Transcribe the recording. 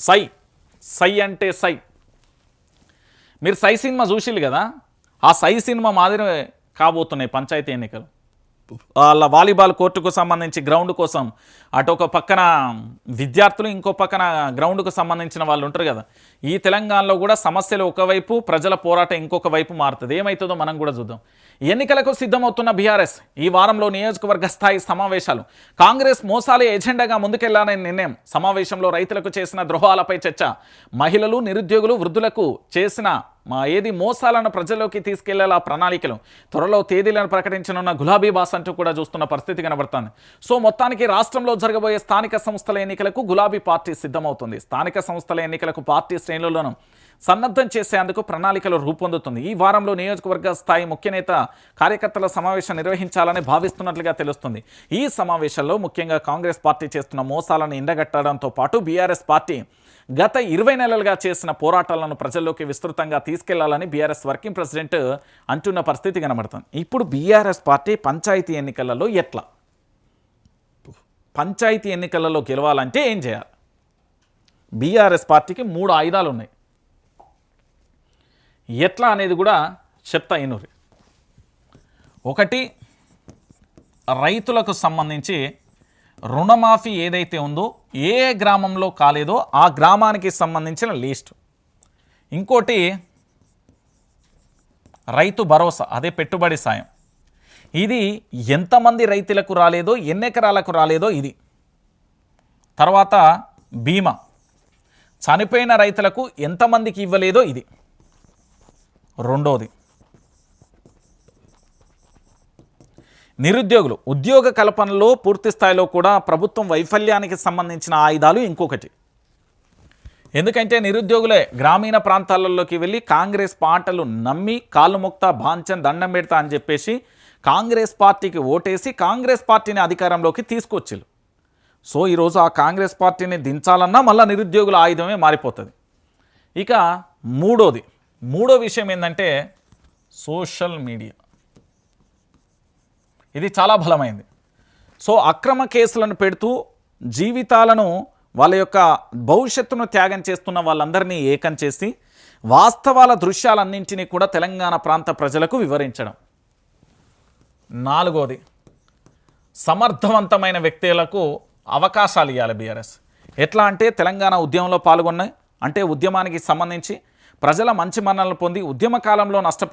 సై సై అంటే సై. మీరు సై సినిమా చూసిల్లు కదా? ఆ సై సినిమా మాదిరి కాబోతున్నాయి పంచాయతీ ఎన్నికలు. వాళ్ళ వాలీబాల్ కోర్టుకు సంబంధించి గ్రౌండ్ కోసం అటు ఒక పక్కన విద్యార్థులు ఇంకో పక్కన గ్రౌండ్కు సంబంధించిన వాళ్ళు ఉంటారు కదా. ఈ తెలంగాణలో కూడా సమస్యలు ఒకవైపు ప్రజల పోరాటం ఇంకొక వైపు మారుతుంది. ఏమవుతుందో మనం కూడా చూద్దాం. ఎన్నికలకు సిద్ధమవుతున్న బీఆర్ఎస్ ఈ వారంలో నియోజకవర్గ స్థాయి సమావేశాలు. కాంగ్రెస్ మోసాలే ఎజెండాగా ముందుకెళ్ళాలనే నిర్ణయం. సమావేశంలో రైతులకు చేసిన ద్రోహాలపై చర్చ. మహిళలు నిరుద్యోగులు వృద్ధులకు చేసిన మా ఏది మోసాలను ప్రజల్లోకి తీసుకెళ్ళేలా ప్రణాళికలు? త్వరలో తేదీలను ప్రకటించనున్న గులాబీ బాస్ అంటూ కూడా చూస్తున్న పరిస్థితి కనబడుతుంది. సో మొత్తానికి రాష్ట్రంలో జరగబోయే స్థానిక సంస్థల ఎన్నికలకు గులాబీ పార్టీ సిద్ధమవుతుంది. స్థానిక సంస్థల ఎన్నికలకు పార్టీ శ్రేణులను సన్నద్ధం చేసేందుకు ప్రణాళికలు రూపొందుతుంది. ఈ వారంలో నియోజకవర్గ స్థాయి ముఖ్య నేత కార్యకర్తల సమావేశం నిర్వహించాలని భావిస్తున్నట్లుగా తెలుస్తుంది. ఈ సమావేశంలో ముఖ్యంగా కాంగ్రెస్ పార్టీ చేస్తున్న మోసాలను ఎండగట్టడంతో పాటు బీఆర్ఎస్ పార్టీ గత ఇరవై నెలలుగా చేసిన పోరాటాలను ప్రజల్లోకి విస్తృతంగా తీసుకెళ్ళాలని బీఆర్ఎస్ వర్కింగ్ ప్రెసిడెంట్ అంటున్న పరిస్థితి కనబడుతుంది. ఇప్పుడు బీఆర్ఎస్ పార్టీ పంచాయతీ ఎన్నికలలో ఎట్లా? పంచాయతీ ఎన్నికలలో గెలవాలంటే ఏం చేయాలి? బీఆర్ఎస్ పార్టీకి మూడు ఆయుధాలు ఉన్నాయి ఎట్లా అనేది కూడా చెప్తా ఇనూరి. ఒకటి రైతులకు సంబంధించి రుణమాఫీ ఏదైతే ఉందో ఏ గ్రామంలో కాలేదో ఆ గ్రామానికి సంబంధించిన లిస్ట్. ఇంకోటి రైతు భరోసా అదే పెట్టుబడి సాయం. ఇది ఎంతమంది రైతులకు రాలేదో ఎన్ని ఎకరాలకు రాలేదో ఇది. తర్వాత బీమా. చనిపోయిన రైతులకు ఎంతమందికి ఇవ్వలేదో ఇది. రెండోది నిరుద్యోగులు ఉద్యోగ కల్పనలో పూర్తి స్థాయిలో కూడా ప్రభుత్వం వైఫల్యానికి సంబంధించిన ఆయుధాలు ఇంకొకటి. ఎందుకంటే నిరుద్యోగులే గ్రామీణ ప్రాంతాలలోకి వెళ్ళి కాంగ్రెస్ పాటలు నమ్మి కాళ్ళు మొక్తా బాంచన్ దండం పెడతా అని చెప్పేసి కాంగ్రెస్ పార్టీకి ఓటేసి కాంగ్రెస్ పార్టీని అధికారంలోకి తీసుకొచ్చిళ్ళు. సో ఈరోజు ఆ కాంగ్రెస్ పార్టీని దించాలన్నా మళ్ళీ నిరుద్యోగుల ఆయుధమే మారిపోతుంది. ఇక మూడోది. మూడో విషయం ఏంటంటే సోషల్ మీడియా. ఇది చాలా బలమైంది. సో అక్రమ కేసులను పెడుతూ జీవితాలను వాళ్ళ యొక్క భవిష్యత్తును త్యాగం చేస్తున్న వాళ్ళందరినీ ఏకం చేసి వాస్తవాల దృశ్యాలన్నింటినీ కూడా తెలంగాణ ప్రాంత ప్రజలకు వివరించడం. నాలుగోది సమర్థవంతమైన వ్యక్తులకు అవకాశాలు ఇవ్వాలి బీఆర్ఎస్. ఎట్లా అంటే తెలంగాణ ఉద్యమంలో పాల్గొన్నాయి. అంటే ఉద్యమానికి సంబంధించి ప్రజల మంచి మన్ననలు పొంది ఉద్యమ కాలంలో నష్టపోయి